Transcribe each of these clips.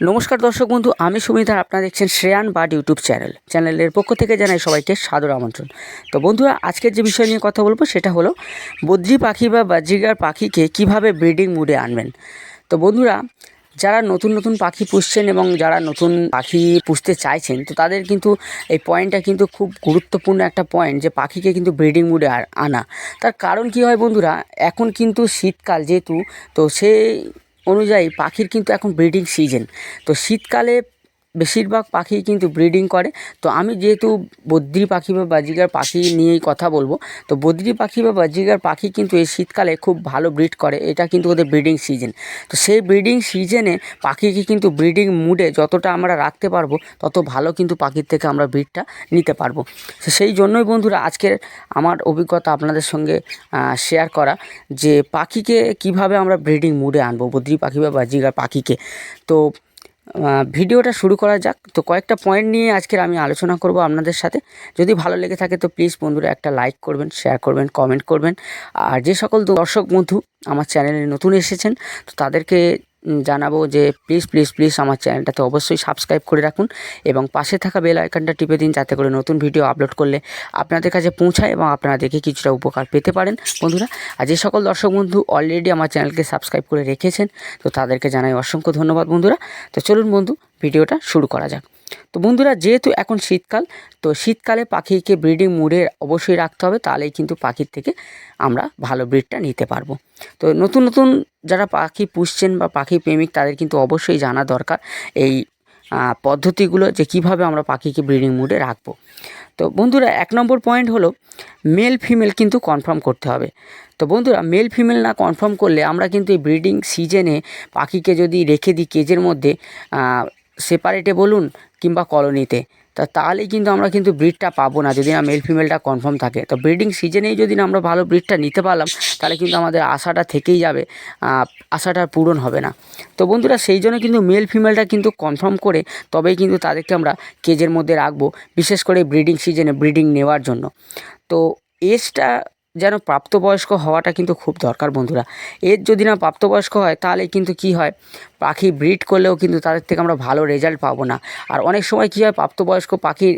নমস্কার দর্শক বন্ধু, আমি সুমিতার আপনারা দেখছেন শ্রেয়ান বার্ড ইউটিউব চ্যানেল। চ্যানেলের পক্ষ থেকে জানাই সবাইকে সাদর আমন্ত্রণ। তো বন্ধুরা, আজকের যে বিষয় নিয়ে কথা বলব সেটা হলো, বদ্রি পাখি বা বাজিগার পাখিকে কীভাবে ব্রিডিং মুডে আনবেন? তো বন্ধুরা, যারা নতুন নতুন পাখি পুষছেন এবং যারা নতুন পাখি পুষতে চাইছেন, তো তাদের কিন্তু এই পয়েন্টটা কিন্তু খুব গুরুত্বপূর্ণ একটা পয়েন্ট যে পাখিকে কিন্তু ব্রিডিং মুডে আনা। তার কারণ কি হয় বন্ধুরা, এখন কিন্তু শীতকাল যেহেতু, তো সেই অনুযায়ী পাখির কিন্তু এখন ব্রিডিং সিজন তো শীতকালে বেশিরভাগ পাখি কিন্তু ব্রিডিং করে। তো আমি যেহেতু বদ্রি পাখি বা বাজিগার পাখি নিয়েই কথা বলব, তো বদ্রি পাখি বা বাজিগার পাখি কিন্তু এই শীতকালে খুব ভালো ব্রিড করে। এটা কিন্তু ওদের ব্রিডিং সিজন তো সেই ব্রিডিং সিজনে পাখিকে কিন্তু ব্রিডিং মুডে যতটা আমরা রাখতে পারব, তত ভালো কিন্তু পাখির থেকে আমরা ব্রিডটা নিতে পারব। তো সেই জন্যই বন্ধুরা আজকের আমার অভিজ্ঞতা আপনাদের সঙ্গে শেয়ার করা যে পাখিকে কীভাবে আমরা ব্রিডিং মুডে আনব, বদ্রি পাখি বা বাজিগার পাখিকে। তো ভিডিওটা শুরু করা যাক। তো কয়েকটা পয়েন্ট নিয়ে আজকের আমি আলোচনা করব আপনাদের সাথে। যদি ভালো লেগে থাকে তো প্লিজ বন্ধুরা একটা লাইক করবেন শেয়ার করবেন কমেন্ট করবেন। আর যে সকল দর্শক বন্ধু আমার চ্যানেলে নতুন এসেছেন, তো তাদেরকে জানাব যে প্লিজ প্লিজ প্লিজ আমার চ্যানেলটাতে অবশ্যই সাবস্ক্রাইব করে রাখুন এবং পাশে থাকা বেল আইকনটা টিপে দিন যাতে করে নতুন ভিডিও আপলোড করলে আপনাদের কাছে পৌঁছায় এবং আপনারা দেখে কিছুটা উপকার পেতে পারেন। বন্ধুরা আর যে সকল দর্শক বন্ধু অলরেডি আমার চ্যানেলকে সাবস্ক্রাইব করে রেখেছেন, তো তাদেরকে জানাই অসংখ্য ধন্যবাদ বন্ধুরা। তো চলুন বন্ধু ভিডিওটা শুরু করা যাক। তো বন্ধুরা, যেহেতু এখন শীতকাল, তো শীতকালে পাখিকে ব্রিডিং মুডে অবশ্যই রাখতে হবে, তাহলেই কিন্তু পাখির থেকে আমরা ভালো ব্রিডটা নিতে পারব। তো নতুন নতুন যারা পাখি পুষছেন বা পাখি প্রেমিক, তাদের কিন্তু অবশ্যই জানা দরকার এই পদ্ধতিগুলো যে কীভাবে আমরা পাখিকে ব্রিডিং মুডে রাখব। তো বন্ধুরা, এক নম্বর পয়েন্ট হলো মেল ফিমেল কিন্তু কনফার্ম করতে হবে। তো বন্ধুরা মেল ফিমেল না কনফার্ম করলে আমরা কিন্তু এই ব্রিডিং সিজনে পাখিকে যদি রেখে দিই কেজের মধ্যে সেপারেটে বলুন কিংবা কলোনিতে তা তাহলে কিন্তু আমরা কিন্তু ব্রিডটা পাবো না যদি না মেল ফিমেলটা কনফার্ম থাকে। তো ব্রিডিং সিজনেই যদি না আমরা ভালো ব্রিডটা নিতে পারলাম, তাহলে কিন্তু আমাদের আশাটা থেকেই যাবে আশাটা পূরণ হবে না। তো বন্ধুরা, সেই জন্য কিন্তু মেল ফিমেলটা কিন্তু কনফার্ম করে তবেই কিন্তু তাদেরকে আমরা কেজের মধ্যে রাখব, বিশেষ করে ব্রিডিং সিজনে ব্রিডিং নেওয়ার জন্য। তো এজটা যেন প্রাপ্তবয়স্ক হওয়াটা কিন্তু খুব দরকার বন্ধুরা। এর যদি না প্রাপ্তবয়স্ক হয়, তাহলে কিন্তু কি হয়? পাখি ব্রিড করলেও কিন্তু তাদের থেকে আমরা ভালো রেজাল্ট পাবো না। আর অনেক সময় কী হয়, প্রাপ্তবয়স্ক পাখি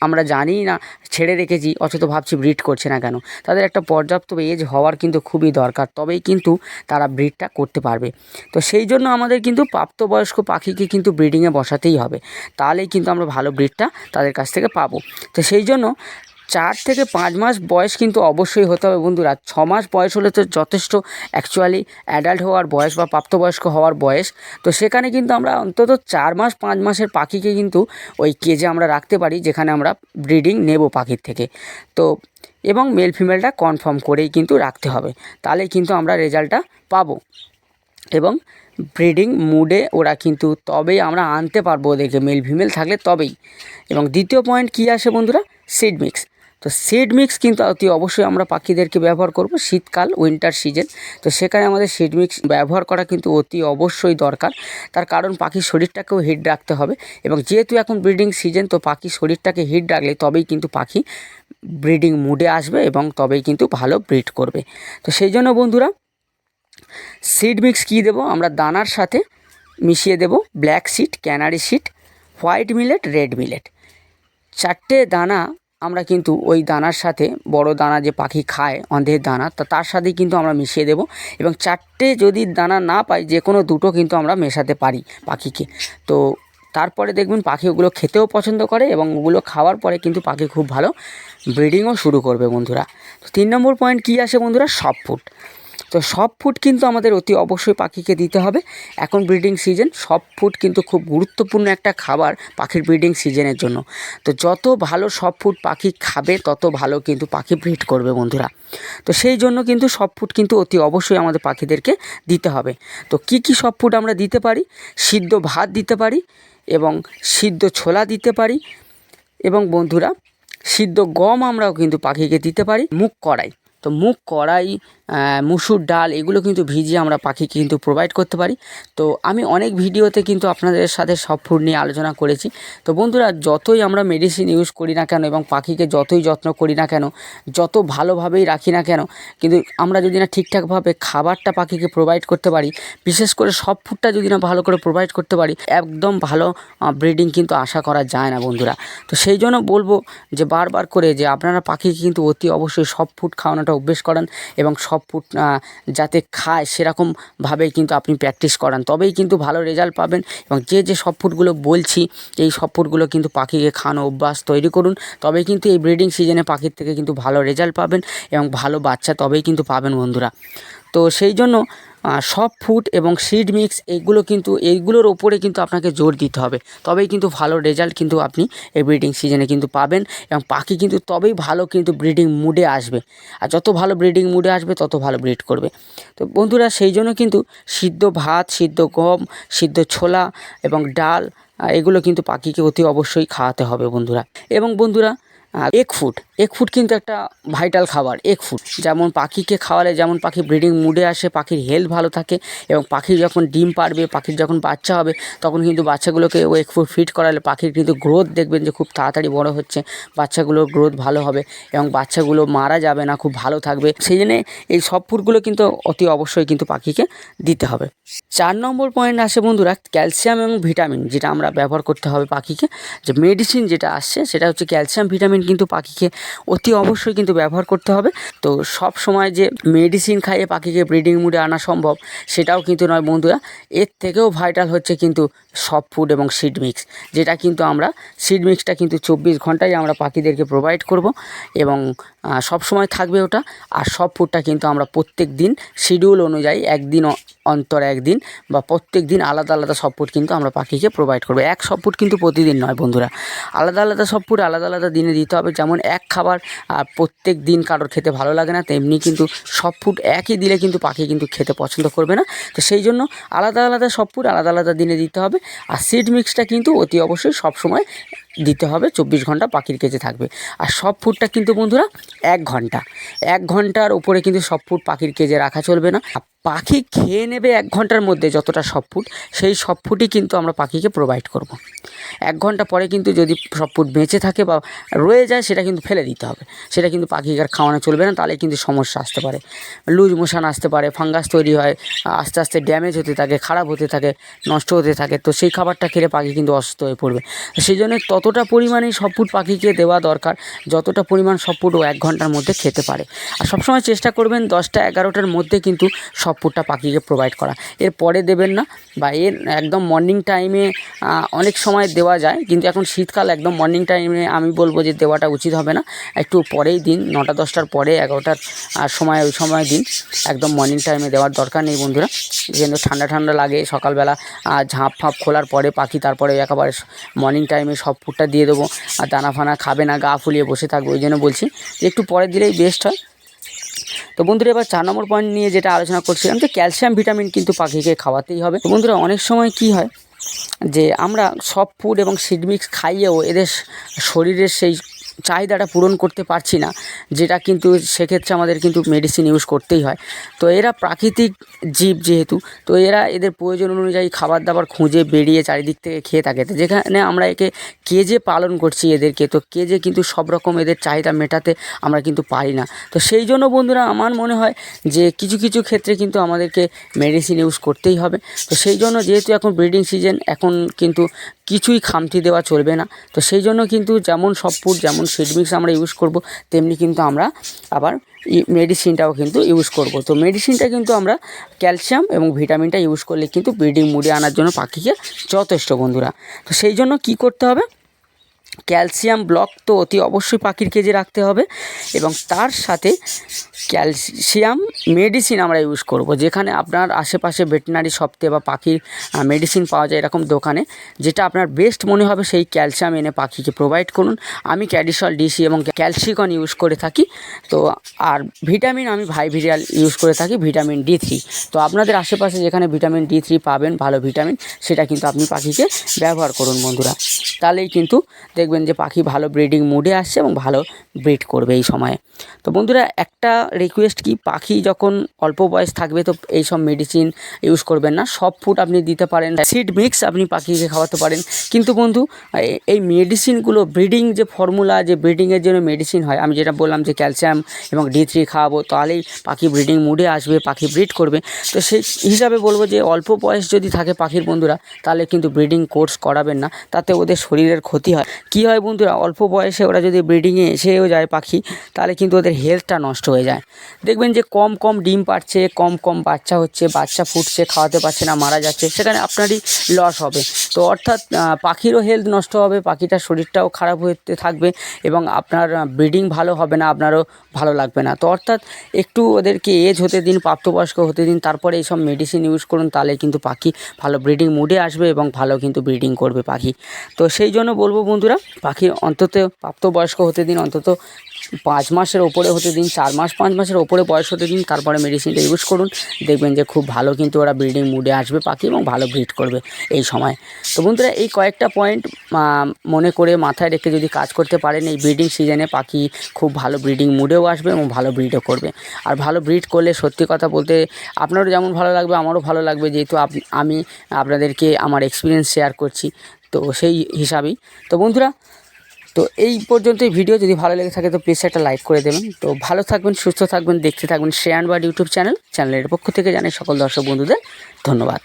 আমরা জানি না, ছেড়ে রেখেছি, অথচ ভাবছি ব্রিড করছে না কেন? তাদের একটা পর্যাপ্ত এজ হওয়ার কিন্তু খুবই দরকার, তবেই কিন্তু তারা ব্রিডটা করতে পারবে। তো সেই জন্য আমাদের কিন্তু প্রাপ্তবয়স্ক পাখিকে কিন্তু ব্রিডিংয়ে বসাতেই হবে। তাহলেই কিন্তু আমরা ভালো ব্রিডটা তাদের কাছ থেকে পাবো। তো সেই জন্য চার থেকে পাঁচ মাস বয়স কিন্তু অবশ্যই হতে হবে বন্ধুরা। ছ মাস বয়স হলে তো যথেষ্ট অ্যাকচুয়ালি অ্যাডাল্ট হওয়ার বয়স বা প্রাপ্তবয়স্ক হওয়ার বয়স। তো সেখানে কিন্তু আমরা অন্তত চার মাস, পাঁচ মাসের পাখিকে কিন্তু ওই কেজে আমরা রাখতে পারি, যেখানে আমরা ব্রিডিং নেব পাখির থেকে। তো এবং মেল ফিমেলটা কনফার্ম করেই কিন্তু রাখতে হবে। তাহলেই কিন্তু আমরা রেজাল্টটা পাবো। এবং ব্রিডিং মুডে ওরা কিন্তু তবেই আমরা আনতে পারব ওদেরকে। মেল ফিমেল থাকলে তবেই। এবং দ্বিতীয় পয়েন্ট কী আসে বন্ধুরা? সিড মিক্স তো সিড মিক্স কিন্তু অতি অবশ্যই আমরা পাখিদেরকে ব্যবহার করব শীতকাল উইন্টার সিজন তো সেখানে আমাদের সিড মিক্স ব্যবহার করা কিন্তু অতি অবশ্যই দরকার। তার কারণ পাখির শরীরটাকেও হিট রাখতে হবে এবং যেহেতু এখন ব্রিডিং সিজন তো পাখির শরীরটাকে হিট রাখলে তবেই কিন্তু পাখি ব্রিডিং মুডে আসবে এবং তবেই কিন্তু ভালো ব্রিড করবে। তো সেই জন্য বন্ধুরা সিড মিক্স কী দেবো? আমরা দানার সাথে মিশিয়ে দেবো black seed canary seed white millet red millet চারটে দানা আমরা কিন্তু ওই দানার সাথে, বড় দানা যে পাখি খায়, অন্ধের দানা, তা তার সাথেই কিন্তু আমরা মিশিয়ে দেব। এবং চারটে যদি দানা না পাই যে কোনো দুটো কিন্তু আমরা মেশাতে পারি পাখিকে। তো তারপরে দেখবেন পাখি ওগুলো খেতেও পছন্দ করে এবং ওগুলো খাওয়ার পরে কিন্তু পাখি খুব ভালো ব্রিডিংও শুরু করবে বন্ধুরা। তো তিন নম্বর পয়েন্ট কী আসে বন্ধুরা? সফট ফুড তো সব ফুড কিন্তু আমাদের অতি অবশ্যই পাখিকে দিতে হবে। এখন ব্রিডিং সিজন সব ফুড কিন্তু খুব গুরুত্বপূর্ণ একটা খাবার পাখির ব্রিডিং সিজনের জন্য। তো যত ভালো সব ফুড পাখি খাবে, তত ভালো কিন্তু পাখি ব্রিড করবে বন্ধুরা। তো সেই জন্য কিন্তু সব ফুড কিন্তু অতি অবশ্যই আমাদের পাখিদেরকে দিতে হবে। তো কি কি সব ফুড আমরা দিতে পারি? সিদ্ধ ভাত দিতে পারি এবং সিদ্ধ ছোলা দিতে পারি এবং বন্ধুরা, সিদ্ধ গম আমরাও কিন্তু পাখিকে দিতে পারি। মুখ কড়াই, তো মুখ কড়াই মুসুর ডাল, এগুলো কিন্তু ভিজিয়ে আমরা পাখিকে কিন্তু প্রোভাইড করতে পারি। তো আমি অনেক ভিডিওতে কিন্তু আপনাদের সাথে সব ফুড নিয়ে আলোচনা করেছি। তো বন্ধুরা, যতই আমরা মেডিসিন ইউজ করি না কেন এবং পাখিকে যতই যত্ন করি না কেন, যত ভালোভাবেই রাখি না কেন, কিন্তু আমরা যদি না ঠিকঠাকভাবে খাবারটা পাখিকে প্রোভাইড করতে পারি, বিশেষ করে সব ফুডটা যদি না ভালো করে প্রোভাইড করতে পারি, একদম ভালো ব্রিডিং কিন্তু আশা করা যায় না বন্ধুরা। তো সেই জন্য বলব যে বারবার করে যে আপনারা পাখিকে কিন্তু অতি অবশ্যই সব ফুড খাওয়ানোটা অভ্যেস করান এবং সব ফুড যাতে খায় সেরকমভাবেই কিন্তু আপনি প্র্যাকটিস করান। তবেই কিন্তু ভালো রেজাল্ট পাবেন এবং যে যে সব ফুটগুলো বলছি, এই সব ফুটগুলো কিন্তু পাখিকে খাওয়ানো অভ্যাস তৈরি করুন। তবেই কিন্তু এই ব্রিডিং সিজনে পাখির থেকে কিন্তু ভালো রেজাল্ট পাবেন এবং ভালো বাচ্চা তবেই কিন্তু পাবেন বন্ধুরা। তো সেই জন্য সব ফুড এবং সিড মিক্স এইগুলো কিন্তু, এইগুলোর ওপরে কিন্তু আপনাকে জোর দিতে হবে। তবেই কিন্তু ভালো রেজাল্ট কিন্তু আপনি এই ব্রিডিং সিজনে কিন্তু পাবেন এবং পাখি কিন্তু তবেই ভালো কিন্তু ব্রিডিং মুডে আসবে। আর যত ভালো ব্রিডিং মুডে আসবে, তত ভালো ব্রিড করবে। তো বন্ধুরা, সেই জন্য কিন্তু সিদ্ধ ভাত, সিদ্ধ গম, সিদ্ধ ছোলা এবং ডাল এগুলো কিন্তু পাখিকে অতি অবশ্যই খাওয়াতে হবে বন্ধুরা। এবং বন্ধুরা এক ফুড এক ফুড কিন্তু একটা ভাইটাল খাবার এক ফুড যেমন পাখিকে খাওয়ালে, যেমন পাখি ব্রিডিং মুডে আসে, পাখির হেলথ ভালো থাকে এবং পাখি যখন ডিম পারবে, পাখির যখন বাচ্চা হবে, তখন কিন্তু বাচ্চাগুলোকে এক ফুড ফিট করালে পাখির কিন্তু গ্রোথ দেখবেন যে খুব তাড়াতাড়ি বড় হচ্ছে, বাচ্চাগুলোর গ্রোথ ভালো হবে এবং বাচ্চাগুলো মারা যাবে না, খুব ভালো থাকবে। সেই জন্যে এই সব ফুডগুলো কিন্তু অতি অবশ্যই কিন্তু পাখিকে দিতে হবে। চার নম্বর পয়েন্ট আসে বন্ধুরা, ক্যালসিয়াম এবং ভিটামিন, যেটা আমরা ব্যবহার করতে হবে পাখিকে। যে মেডিসিন যেটা আসছে, সেটা হচ্ছে ক্যালসিয়াম, ভিটামিন কিন্তু পাখিকে অতি অবশ্যই কিন্তু ব্যবহার করতে হবে। তো সব সময় যে মেডিসিন খাইয়ে পাখিকে ব্রিডিং মুডে আনা সম্ভব, সেটাও কিন্তু নয় বন্ধুরা। এর থেকেও ভাইটাল হচ্ছে কিন্তু সফট ফুড এবং সিড মিক্স যেটা কিন্তু আমরা সিড মিক্সটা কিন্তু চব্বিশ ঘন্টায় আমরা পাখিদেরকে প্রোভাইড করব এবং সব সময় থাকবে ওটা। আর সব ফুডটা কিন্তু আমরা প্রত্যেক দিন শিডিউল অনুযায়ী একদিন অন্তর একদিন বা প্রত্যেক দিন আলাদা আলাদা সব ফুড কিন্তু আমরা পাখিকে প্রোভাইড করব। এক সব ফুড কিন্তু প্রতিদিন নয় বন্ধুরা। আলাদা আলাদা সব ফুড আলাদা আলাদা দিনে দিতে হবে। যেমন এক খাবার প্রত্যেক দিন কারোর খেতে ভালো লাগে না, তেমনি কিন্তু সব ফুড একই দিলে কিন্তু পাখি কিন্তু খেতে পছন্দ করবে না। তো সেই জন্য আলাদা আলাদা সব ফুড আলাদা আলাদা দিনে দিতে হবে। আর সিড মিক্সটা কিন্তু অতি অবশ্যই সব সময় দিতে হবে, চব্বিশ ঘণ্টা পাখির কেজে থাকবে। আর সব ফুডটা কিন্তু বন্ধুরা এক ঘণ্টা। এক ঘণ্টার উপরে কিন্তু সব ফুড পাখির কেজে রাখা চলবে না। পাখি খেয়ে নেবে এক ঘণ্টার মধ্যে যতটা সব ফুড, সেই সব ফুডই কিন্তু আমরা পাখিকে প্রোভাইড করব। এক ঘণ্টা পরে কিন্তু যদি সব ফুড বেঁচে থাকে বা রয়ে যায়, সেটা কিন্তু ফেলে দিতে হবে। সেটা কিন্তু পাখিকে আর খাওয়ানো চলবে না, তাহলে কিন্তু সমস্যা আসতে পারে। লুজ মোশান আসতে পারে, ফাঙ্গাস তৈরি হয়, আস্তে আস্তে ড্যামেজ হতে থাকে, খারাপ হতে থাকে, নষ্ট হতে থাকে, তো সেই খাবারটা খেলে পাখি কিন্তু অসুস্থ হয়ে পড়বে। সেই জন্য ততটা পরিমাণে সব ফুড পাখিকে দেওয়া দরকার, যতটা পরিমাণ সব ফুড ও এক ঘণ্টার মধ্যে খেতে পারে। আর সবসময় চেষ্টা করবেন দশটা এগারোটার মধ্যে কিন্তু সব ফুডটা পাখিকে প্রোভাইড করা। এর পরে দেবেন না, বা এর একদম মর্নিং টাইমে অনেক সময় দেওয়া যায়, কিন্তু এখন শীতকাল, একদম মর্নিং টাইমে আমি বলব যে দেওয়াটা উচিত হবে না। একটু পরেই দিন, নটা দশটার পরে এগারোটার সময়, ওই সময় দিন। একদম মর্নিং টাইমে দেওয়ার দরকার নেই বন্ধুরা। কিন্তু ঠান্ডা ঠান্ডা লাগে, সকালবেলা ঝাঁপ ফাঁপ খোলার পরে পাখি, তারপরে একেবারে মর্নিং টাইমে সব ফুডটা দিয়ে দেবো। আর দানা ফানা খাবে না, গা ফুলিয়ে বসে থাকবে, ওই জন্য বলছি যে একটু পরে দিলেই বেস্ট হয়। তো বন্ধুরা, এবার চার নম্বর পয়েন্ট নিয়ে যেটা আলোচনা করছিলাম যে ক্যালসিয়াম ভিটামিন কিন্তু পাখিকে খাওয়াতেই হবে। তো বন্ধুরা, অনেক সময় কি হয় যে আমরা সব ফুড এবং সিডমিক্স খাইয়েও এদের শরীরের সেই চাহিদাটা পূরণ করতে পারছি না, যেটা কিন্তু সেক্ষেত্রে আমাদের কিন্তু মেডিসিন ইউজ করতেই হয়। তো এরা প্রাকৃতিক জীব যেহেতু, তো এরা এদের প্রয়োজন অনুযায়ী খাবার দাবার খুঁজে বেরিয়ে চারিদিক থেকে খেয়ে থাকে। তো যেখানে আমরা একে কেজে পালন করছি এদেরকে, তো কেজে কিন্তু সব রকম এদের চাহিদা মেটাতে আমরা কিন্তু পারি না। তো সেই জন্য বন্ধুরা, আমার মনে হয় যে কিছু কিছু ক্ষেত্রে কিন্তু আমাদেরকে মেডিসিন ইউজ করতেই হবে। তো সেই জন্য যেহেতু এখন ব্রিডিং সিজন এখন কিন্তু কিছুই খামতি দেওয়া চলবে না। তো সেই জন্য কিন্তু যেমন সব ফুড যেমন মিক্স আমরা ইউজ করব, তেমনি কিন্তু আমরা আবার মেডিসিনটাও কিন্তু ইউজ করব। তো মেডিসিনটা কিন্তু আমরা ক্যালসিয়াম এবং ভিটামিনটা ইউজ করলে কিন্তু ব্রিডিং মুডে আনার জন্য পাখিকে যথেষ্ট বন্ধুরা। তো সেই জন্য কি করতে হবে? ক্যালসিয়াম ব্লক তো অতি অবশ্যই পাখির কেজে রাখতে হবে এবং তার সাথে ক্যালসিয়াম মেডিসিন আমরা ইউজ করব। যেখানে আপনার আশেপাশে ভেটেনারি সপ্তাহে বা পাখির মেডিসিন পাওয়া যায় এরকম দোকানে, যেটা আপনার বেস্ট মনে হবে সেই ক্যালসিয়াম এনে পাখিকে প্রোভাইড করুন। আমি ক্যাডিসল, ডিসি এবং ক্যালসিকন ইউজ করে থাকি। তো আর ভিটামিন আমি ভাইভিরিয়াল ইউজ করে থাকি, ভিটামিন ডি থ্রি। তো আপনাদের আশেপাশে যেখানে ভিটামিন ডি থ্রি পাবেন, ভালো ভিটামিন, সেটা কিন্তু আপনি পাখিকে ব্যবহার করুন বন্ধুরা। তাহলেই কিন্তু দেখবেন যে পাখি ভালো ব্রিডিং মুডে আসছে এবং ভালো ব্রিড করবে এই সময়ে। তো বন্ধুরা, একটা রিকোয়েস্ট কি? পাখি যখন অল্প বয়স থাকবে তো এই সব মেডিসিন ইউজ করবেন না। সব ফুড আপনি দিতে পারেন। সিড মিক্স আপনি পাখিকে খাওয়াতে পারেন। কিন্তু বন্ধু, এই মেডিসিনগুলো ব্রিডিং যে ফর্মুলা যে ব্রিডিংয়ের জন্য মেডিসিন হয়, আমি যেটা বললাম যে ক্যালসিয়াম এবং ডি থ্রি খাওয়াবো, তাহলেই পাখি ব্রিডিং মুডে আসবে, পাখি ব্রিড করবে। তো সেই হিসাবে বলব যে অল্প বয়স যদি থাকে পাখির বন্ধুরা, তাহলে কিন্তু ব্রিডিং কোর্স করাবেন না। তাতে ওদের শরীরের ক্ষতি হয়। কী হয় বন্ধুরা? অল্প বয়সে ওরা যদি ব্রিডিংয়ে এসেও যায় পাখি, তাহলে কিন্তু ওদের হেলথটা নষ্ট হয়ে যায়। দেখবেন যে কম কম ডিম পাচ্ছে কম কম বাচ্চা হচ্ছে, বাচ্চা ফুটছে, খাওয়াতে পারছে না, মারা যাচ্ছে, সেখানে আপনারই লস হবে। তো অর্থাৎ পাখিরও হেলথ নষ্ট হবে, পাখিটার শরীরটাও খারাপ হতে থাকবে এবং আপনার ব্রিডিং ভালো হবে না, আপনারও ভালো লাগবে না। তো অর্থাৎ, একটু ওদেরকে এজ হতে দিন, প্রাপ্তবয়স্ক হতে দিন, তারপরে এইসব মেডিসিন ইউজ করুন, তাহলে কিন্তু পাখি ভালো ব্রিডিং মুডে আসবে এবং ভালো কিন্তু ব্রিডিং করবে পাখি। তো সেই জন্য বলব বন্ধুরা পাখি অন্তত প্রাপ্তবয়স্ক হতে দিন, অন্তত পাঁচ মাসের ওপরে হতে দিন, চার মাস, পাঁচ মাসের ওপরে বয়স হতে দিন, তারপরে মেডিসিনটা ইউজ করুন। দেখবেন যে খুব ভালো কিন্তু ওরা ব্রিডিং মুডে আসবে পাখি এবং ভালো ব্রিড করবে এই সময়। তো বন্ধুরা, এই কয়েকটা পয়েন্ট মনে করে মাথায় রেখে যদি কাজ করতে পারেন, এই ব্রিডিং সিজনে পাখি খুব ভালো ব্রিডিং মুডেও আসবে এবং ভালো ব্রিডও করবে। আর ভালো ব্রিড করলে সত্যি কথা বলতে আপনারও যেমন ভালো লাগবে, আমারও ভালো লাগবে। যেহেতু আমি আপনাদেরকে আমার এক্সপিরিয়েন্স শেয়ার করছি। তো সেই হিসাবেই। তো বন্ধুরা, তো এই পর্যন্তই ভিডিও। যদি ভালো লেগে থাকে তো প্লিজ একটা লাইক করে দেবেন। তো ভালো থাকবেন, সুস্থ থাকবেন, দেখতে থাকবেন শেয়ার বা ইউটিউব চ্যানেল চ্যানেলের পক্ষ থেকে জানাই সকল দর্শক বন্ধুদের ধন্যবাদ।